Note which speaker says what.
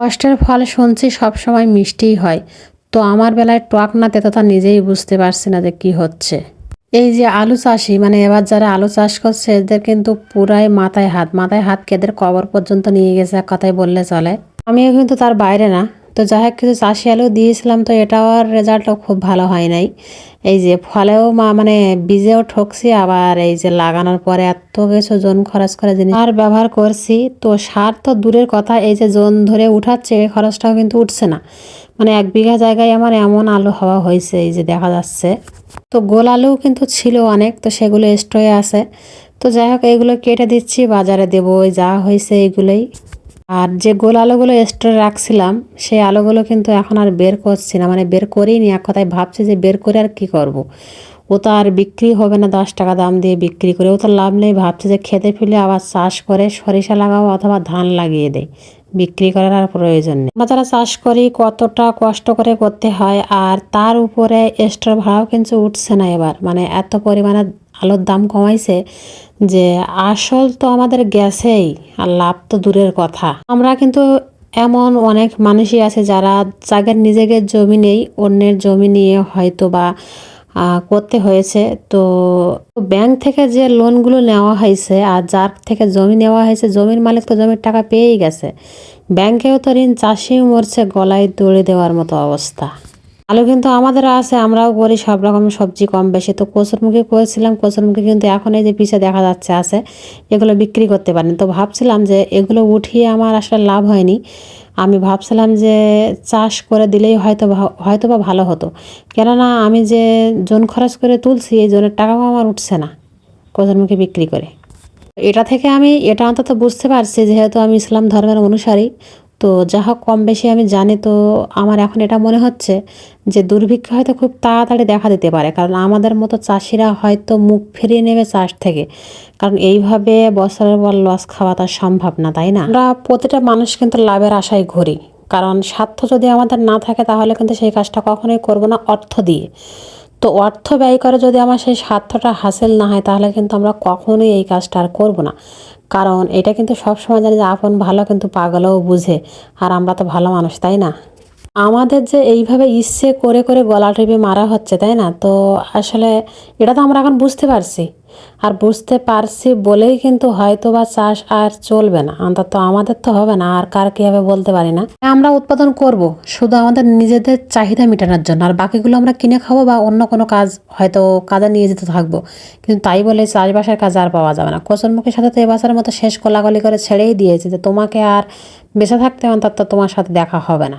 Speaker 1: কষ্টের ফল শুনছি সবসময় মিষ্টিই হয়। তো আমার বেলায় টক না তেততা নিজেই বুঝতে পারছি না যে কি হচ্ছে। এই যে আলু চাষি মানে এবার যারা আলু চাষ করছে, এদের কিন্তু পুরাই মাথায় হাত। মাথায় হাত কেদের কবর পর্যন্ত নিয়ে গেছে, এক কথায় বললে চলে। আমিও কিন্তু তার বাইরে না। তো যাই হোক, কিছু চাষি আলু দিয়েছিলাম, তো এটাও আর রেজাল্টও খুব ভালো হয় নাই। এই যে ফলেও মা মানে বীজেও ঠকছি, আবার এই যে লাগানোর পরে এত কিছু জন খরচ করে জিনিস আর ব্যবহার করছি। তো সার তো দূরের কথা, এই যে জন ধরে উঠাচ্ছে এই খরচটাও কিন্তু উঠছে না। মানে এক বিঘা জায়গায় আমার এমন আলু হওয়া হয়েছে, এই যে দেখা যাচ্ছে। তো গোল আলুও কিন্তু ছিল অনেক, তো সেগুলো স্টোরে আছে। তো যাই হোক এইগুলো কেটে দিচ্ছি, বাজারে দেবো যা হয়েছে এইগুলোই আর যে গোল আলুগুলো স্টোরে রাখছিলাম, সেই আলুগুলো কিন্তু এখন আর বের করছি না। মানে বের করেই নি এক কথায় ভাবছি যে বের করে আর কি করব। ও তো আর বিক্রি হবে না দশ টাকা দাম দিয়ে বিক্রি করে। ও তো লাভ নেই, ভাবছে যে খেতে ফেলে আবার চাষ করে সরিষা লাগাও অথবা ধান লাগিয়ে দেয় বিক্রি করার আর প্রয়োজন নেই। আমরা যারা চাষ করি, কতটা কষ্ট করে করতে হয়, আর তার উপরে এক্সট্রা ভাড়াও কিন্তু উঠছে না এবার। মানে এত পরিমাণে আলুর দাম কমাইছে যে আসল তো আমাদের গ্যাসেই আর লাভ তো দূরের কথা। আমরা কিন্তু এমন অনেক মানুষই আছে যারা যাদের নিজেদের জমি নেই, অন্যের জমি নিয়ে হয়তো বা করতে হয়েছে। তো ব্যাংক থেকে যে লোনগুলো নেওয়া হয়েছে আর যার থেকে জমি নেওয়া হয়েছে, জমির মালিক তো জমির টাকা পেয়েই গেছে। ব্যাংকেও তো ঋণ, চাষিও মরছে, গলায় দড়ি দেওয়ার মতো অবস্থা। আলু কিন্তু আমাদের আছে, আমরাও করি সব রকম সবজি কম বেশি। তো কচুরমুখী করেছিলাম কচুরমুখী কিন্তু এখন এই যে পিছে দেখা যাচ্ছে আছে, এগুলো বিক্রি করতে পারিনি। তো ভাবছিলাম যে এগুলো উঠিয়ে আমার আসলে লাভ হয়নি। আমি ভাবছিলাম যে চাষ করে দিলেই হয়তো হয়তো বা ভালো হতো। কেননা আমি যে জন খরচ করে তুলছি, এই জনের টাকাও আমার উঠছে না কচুরমুখী বিক্রি করে। এটা থেকে আমি, এটা অন্তত বুঝতে পারছি, যেহেতু আমি ইসলাম ধর্মের অনুসারী তো যা হোক কম বেশি আমি জানি তো আমার এখন এটা মনে হচ্ছে যে দুর্ভিক্ষ হয়তো খুব তাড়াতাড়ি দেখা দিতে পারে। কারণ আমাদের মতো চাষিরা হয়তো মুখ ফিরিয়ে নেবে চাষ থেকে। কারণ এইভাবে বছরের পর লস খাওয়া তার সম্ভব না, তাই না? আমরা প্রতিটা মানুষ কিন্তু লাভের আশায় ঘুরি। কারণ স্বার্থ যদি আমাদের না থাকে তাহলে কিন্তু সেই কাজটা কখনোই করব না অর্থ দিয়ে। তো অর্থ ব্যয় করে যদি আমার সেই স্বার্থটা হাসিল না হয় তাহলে কিন্তু আমরা কখনোই এই কাজটা আর করব না। কারণ এটা কিন্তু সবসময় জানি যে, আপন ভালো কিন্তু পাগলও বুঝে। আর আমরা তো ভালো মানুষ, তাই না? আমাদের যে এইভাবে ইচ্ছে করে করে গলা টিপে মারা হচ্ছে, তাই না? তো আসলে এটা তো আমরা এখন বুঝতে পারছি। আর বুঝতে পারছি বলেই কিন্তু হয়তো বা চাষ আর চলবে না। অন্তত আমাদের তো হবে না, আর কার কীভাবে বলতে পারি না। আমরা উৎপাদন করব শুধু আমাদের নিজেদের চাহিদা মেটানোর জন্য, আর বাকিগুলো আমরা কিনে খাব বা অন্য কোনো কাজ হয়তো কাজে নিয়ে যেতে থাকব। কিন্তু তাই বলে চাষবাসের কাজ আর পাওয়া যাবে না। কচুরমুখীর সাথে তো এবছরের মতো শেষ কোলাগলি করে ছেড়েই দিয়েছে যে তোমাকে আর বেঁচে থাকতে অন্তত তোমার সাথে দেখা হবে না।